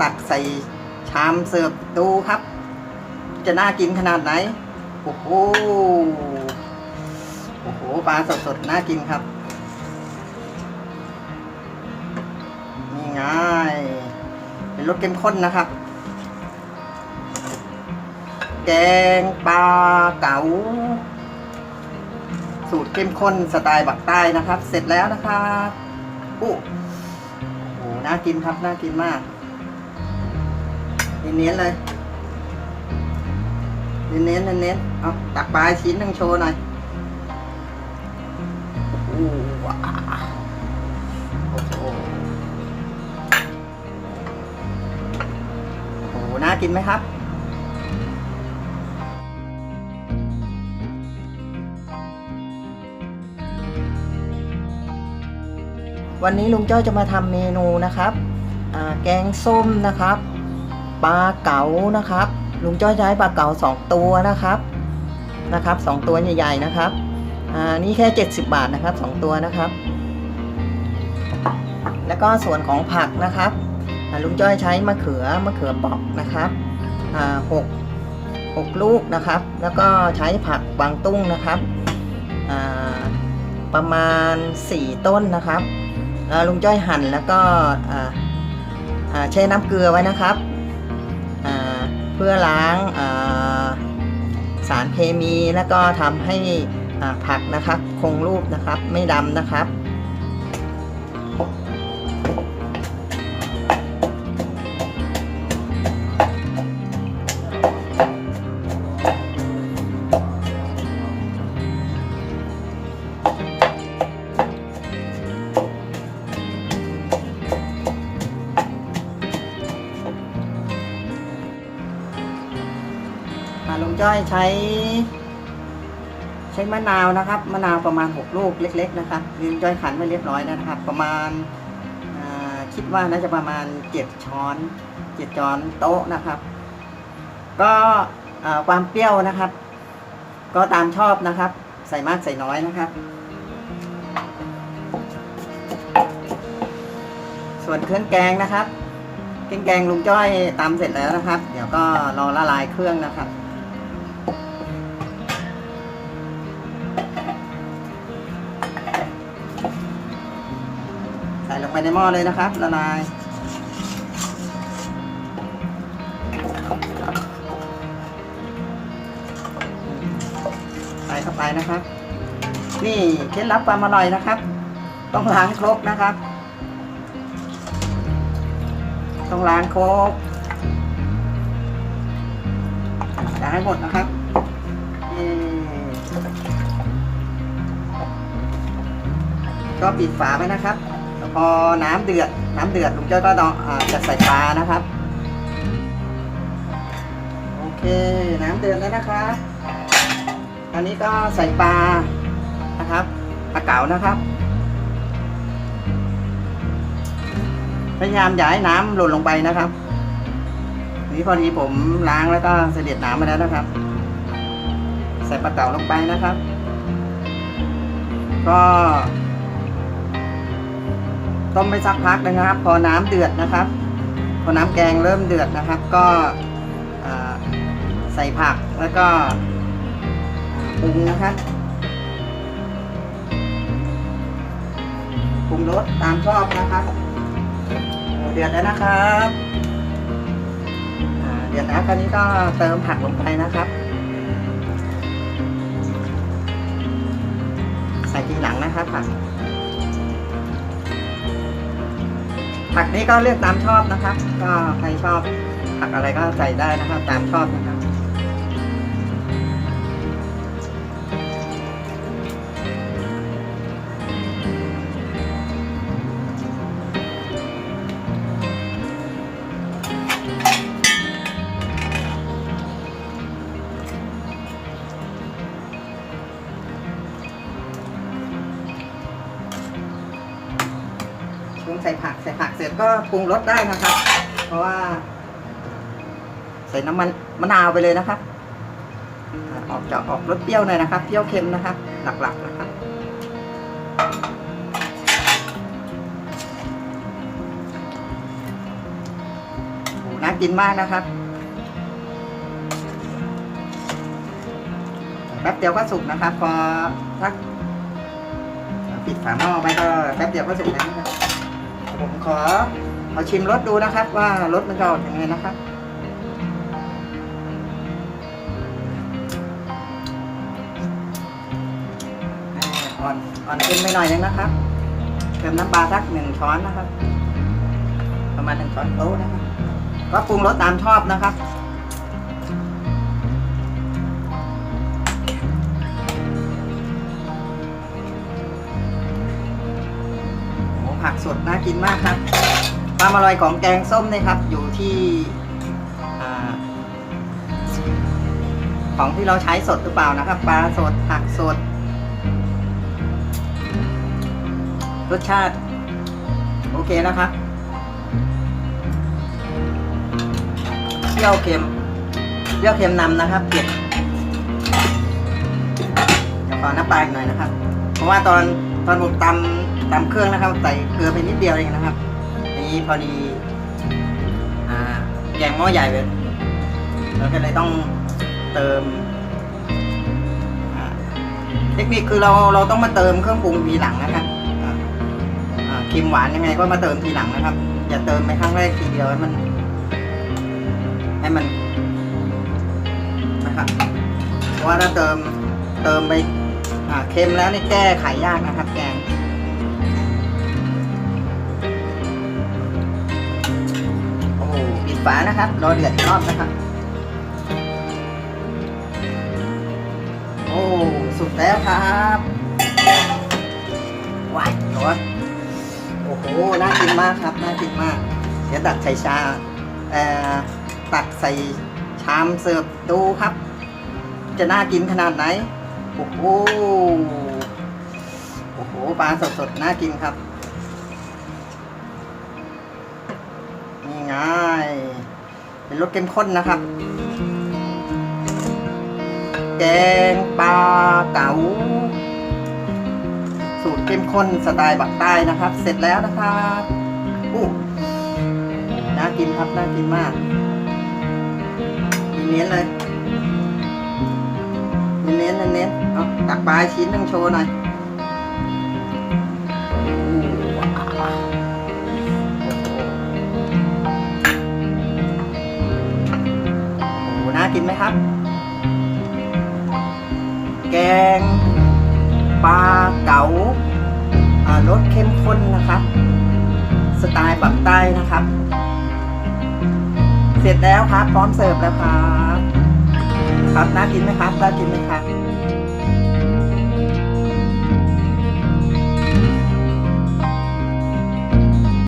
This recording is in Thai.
ตักใส่ชามเสิร์ฟดูครับ จะน่ากินขนาดไหน โอ้โห โอ้โห ปลาสดๆ น่ากินครับ นี่ไง เป็นรสเข้มข้นนะครับ แกงปลาเก๋า สูตรเข้มข้นสไตล์บักใต้นะครับ เสร็จแล้วนะครับอู้โอ้โห น่ากินครับ น่ากินมาก เน้นๆเลยเน้นๆเน้นเอาตักปลาชิ้นหนึ่งโชว์หน่อยโอ้โอ้โหโอ้โหน่ากินไหมครับวันนี้ลุงเจ้อยจะมาทำเมนูนะครับแกงส้มนะครับ ปลาเก๋านะครับ ลุงจ้อยใช้ปลาเก๋าสองตัวนะครับนะครับสองตัวใหญ่ๆนะครับอ่านี่แค่ 70 บาทนะครับสองตัวนะครับ แล้วก็ส่วนของผักนะครับลุงจ้อยใช้มะเขือมะเขือเปอกนะครับอ่าหกหกลูกนะครับ แล้วก็ใช้ผักบางตุ้งนะครับอ่าประมาณ 4 ต้นนะครับลุงจ้อยหั่นแล้วก็อ่าแช่น้ำเกลือไว้นะครับ เพื่อล้างสารเคมีแล้วก็ทำให้ผักนะครับ คงรูปนะครับ ไม่ดำนะครับ ลุงจ้อยใช้ ใช้มะนาวนะครับ มะนาวประมาณ6ลูกเล็ก ๆ นะครับลุงจ้อยขันไว้เรียบร้อยแล้วนะครับ ประมาณคิดว่าน่าจะประมาณ7ช้อน7ช้อนโต๊ะนะครับ ก็ความเปรี้ยวนะครับ ก็ตามชอบนะครับ ใส่มากใส่น้อยนะครับส่วนเครื่องแกงนะครับ เครื่องแกงลุงจ้อยตำเสร็จแล้วนะครับ เดี๋ยวก็รอละลายเครื่องนะครับ งไปในหม้อเลยนะครับ ละลายใส่เข้าไปนะครับ นี่เคล็ดลับความอร่อยนะครับ ต้องล้างครกนะครับ ต้องล้างโคกล้างให้หมดนะครับก็ปิดฝาไว้นะครับ อน้ำเดือดน้ำเดือดลุงเจ้าก็ต้องอจะใส่ปลานะครับ โอเคน้ำเดือดแล้วนะครับอันนี้ก็ใส่ปลานะครับปลาเก๋านะครับพยายามอย่าให้น้ำหล่นลงไปนะครับ นี่พอดีผมล้างแล้วก็เสด็จน้ำมาแล้วนะครับ ใส่ปลาเก๋าลงไปนะครับ ก็ ต้มไปสักพักนะครับ พอน้ำเดือดนะครับ พอน้ำแกงเริ่มเดือดนะครับ ก็ใส่ผักแล้วก็ปรุงนะครับปรุงรสตามชอบนะครับเดือดแล้วนะครับเดือดแล้วคราวนี้ก็เติมผักลงไปนะครับ ใส่ทีหลังนะครับผัก ผักนี้ก็เลือกตามชอบนะครับ ก็ใครชอบผักอะไรก็ใส่ได้นะครับ ตามชอบนะครับ ใส่ผักใส่ผักเสร็จก็ปรุงรสได้นะครับ เพราะว่า ใส่น้ำมันมะนาวไปเลยนะครับ ออกจะออกรสเปรี้ยวหน่อยนะครับเปรี้ยวเค็มนะครับ หลักๆนะครับปกินมากนะครับแป๊บเดียวก็สุกนะครับ พอสักปิดฝาหม้อไปก็แป๊บเดียวก็สุกแล้วนะครับ ผมขอขอชิมรสดูนะครับ ว่ารสมันจะออกยังไงนะครับอ่อนอ่อนขึ้นไปหน่อยนึงนะครับเติมน้ำปลาสักหนึ่งช้อนนะครับ ประมาณหนึ่งช้อนโต๊ะนะครับก็ปรุงรสตามชอบนะครับ สดน่ากินมากครับ ความอร่อยของแกงส้มเนี่ยครับ อยู่ที่ของที่เราใช้สดหรือเปล่านะครับ ปลาสดผักสด รสชาติ โอเคนะครับเปรี้ยวเค็มเปรี้ยวเค็มนำนะครับเผ็ดเดี๋ยวขอน้ำปลาอีกหน่อยนะครับ เพราะว่าตอนตอนผมตำ ตำเครื่องนะครับ ใส่เกลือไปนิดเดียวเองนะครับอันนี้พอดีอแกงหม้อใหญ่ไปเราก็เลยต้องเติมเทคนิคคือเราเราต้องมาเติมเครื่องปรุงทีหลังนะครับอ่าอ่าเค็มหวานยังไงก็มาเติมทีหลังนะครับ อย่าเติมไปครั้งแรกทีเดียวให้มัน ให้มันนะครับเพราะว่าถ้าเติมเติมไปเค็มแล้วนี่แก้ไขยากนะครับ แกง ฝานะครับรอเดือดอีกรอบนะครับ โอ้สุดแล้วครับว้ายร้อนโอ้โหน่ากินมากครับน่ากินมาก เดี๋ยวตักใส่ชาเอ่อตักใส่ชามเสิร์ฟดูครับ จะน่ากินขนาดไหน โอ้โหโอ้โหปลาสดๆน่ากินครับ นี่ไงเป็นรสเข้มข้นนะครับ แกงปลาเก๋าสูตรเข้มข้นสไตล์บักใต้นะครับ เสร็จแล้วนะครับอู้น่ากินครับน่ากินมากเน้นเลยเน้นๆเน้นเอาตักปลาชิ้นหนึ่งโชว์หน่อย กินไหมครับ แกงปลาเก๋าอ่ารสเข้มข้นนะครับ สไตล์ปักใต้นะครับ เสร็จแล้วครับ พร้อมเสิร์ฟแล้วครับ ครับน่ากินไหมครับน่ากินไหมครับ